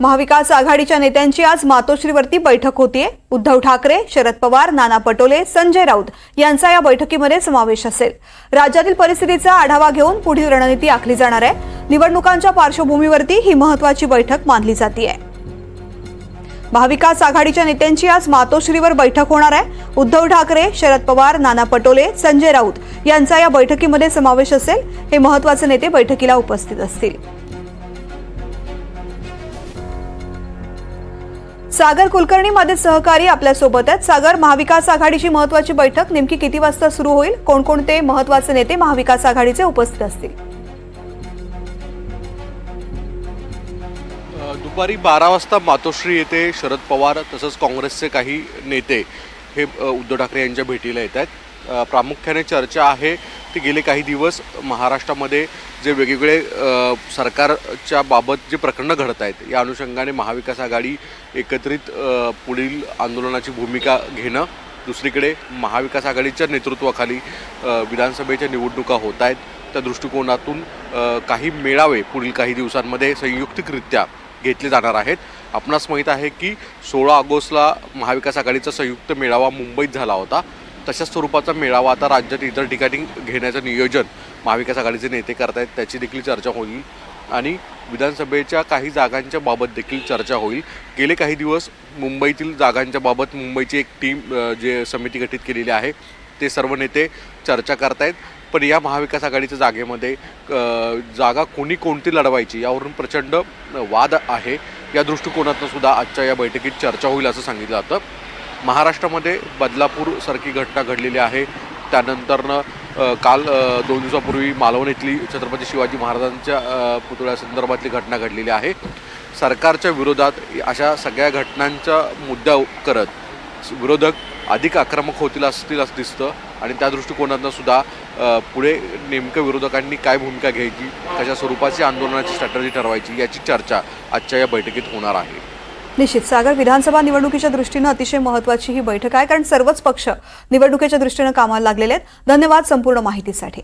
महाविकास आघाडीच्या नेत्यांची आज मातोश्रीवरती बैठक होतीये. उद्धव ठाकरे शरद पवार नाना पटोले संजय राऊत यांचा या बैठकीमध्ये समावेश असेल. राज्यातील परिस्थितीचा आढावा घेऊन पुढील रणनीती आखली जाणार आहे. निवडणुकांच्या पार्श्वभूमीवरती ही महत्वाची बैठक मानली जाते महाविकास आघाडीच्या नेत्यांची आज मातोश्रीवर बैठक होणार आहे. उद्धव ठाकरे शरद पवार नाना पटोले संजय राऊत यांचा या बैठकीमध्ये समावेश असेल. हे महत्त्वाचे नेते बैठकीला उपस्थित असतील. सागर कुलकर्णी माझे सहकारी आपल्यासोबत आहेत. सागर महाविकास आघाडीची महत्वाची बैठक नेमकी किती वाजता सुरू होईल? कोणकोणते महत्त्वाचे नेते महाविकास आघाडीचे उपस्थित असतील? दुपारी बारा वाजता मातोश्री येथे शरद पवार तसंच काँग्रेसचे काही नेते हे उद्धव ठाकरे यांच्या भेटीला येत आहेत. प्रामुख्याने चर्चा आहे. ती गेले काही दिवस महाराष्ट्रामध्ये जे वेगवेगळे सरकारच्या बाबत जे प्रकरणं घडत आहेत या अनुषंगाने महाविकास आघाडी एकत्रित पुढील आंदोलनाची भूमिका घेणं. दुसरीकडे महाविकास आघाडीच्या नेतृत्वाखाली विधानसभेच्या निवडणुका होत आहेत. त्या दृष्टिकोनातून काही मेळावे पुढील काही दिवसांमध्ये संयुक्तिकरित्या घेतले जाणार आहेत. आपणास माहीत आहे की सोळा ऑगस्टला महाविकास आघाडीचा संयुक्त मेळावा मुंबईत झाला होता. तशाच स्वरूपाचा मेळावा आता राज्यात इतर ठिकाणी घेण्याचं नियोजन महाविकास आघाडीचे नेते करतायत त्याची देखील चर्चा होईल. आणि विधानसभेच्या काही जागांच्या बाबत देखील चर्चा होईल. गेले काही दिवस मुंबईतील जागांच्या बाबत मुंबईची एक टीम जे समिती गठीत केलेली आहे ते सर्व नेते चर्चा करतायत. पण या महाविकास आघाडीच्या जागेमध्ये जागा कोणी कोणती लढवायची यावरून प्रचंड वाद आहे. या दृष्टिकोनातून सुद्धा आजच्या या बैठकीत चर्चा होईल असं सांगितलं जातं. महाराष्ट्रामध्ये बदलापूरसारखी घटना घडलेली आहे. त्यानंतरनं काल दोन दिवसापूर्वी मालवण इथली छत्रपती शिवाजी महाराजांच्या पुतळ्यासंदर्भातली घटना घडलेली आहे. सरकारच्या विरोधात अशा सगळ्या घटनांचा मुद्दा करत विरोधक अधिक आक्रमक होतील असतील असं दिसतं आणि त्या दृष्टिकोनातनं सुद्धा पुढे नेमकं विरोधकांनी काय भूमिका घ्यायची कशा स्वरूपाची आंदोलनाची स्ट्रॅटर्जी ठरवायची याची चर्चा आजच्या या बैठकीत होणार आहे. निश्चित. सागर विधानसभा निवडणुकीच्या दृष्टीनं अतिशय महत्वाची ही बैठक आहे कारण सर्वच पक्ष निवडणुकीच्या दृष्टीनं कामाला लागलेले आहेत. धन्यवाद संपूर्ण माहितीसाठी.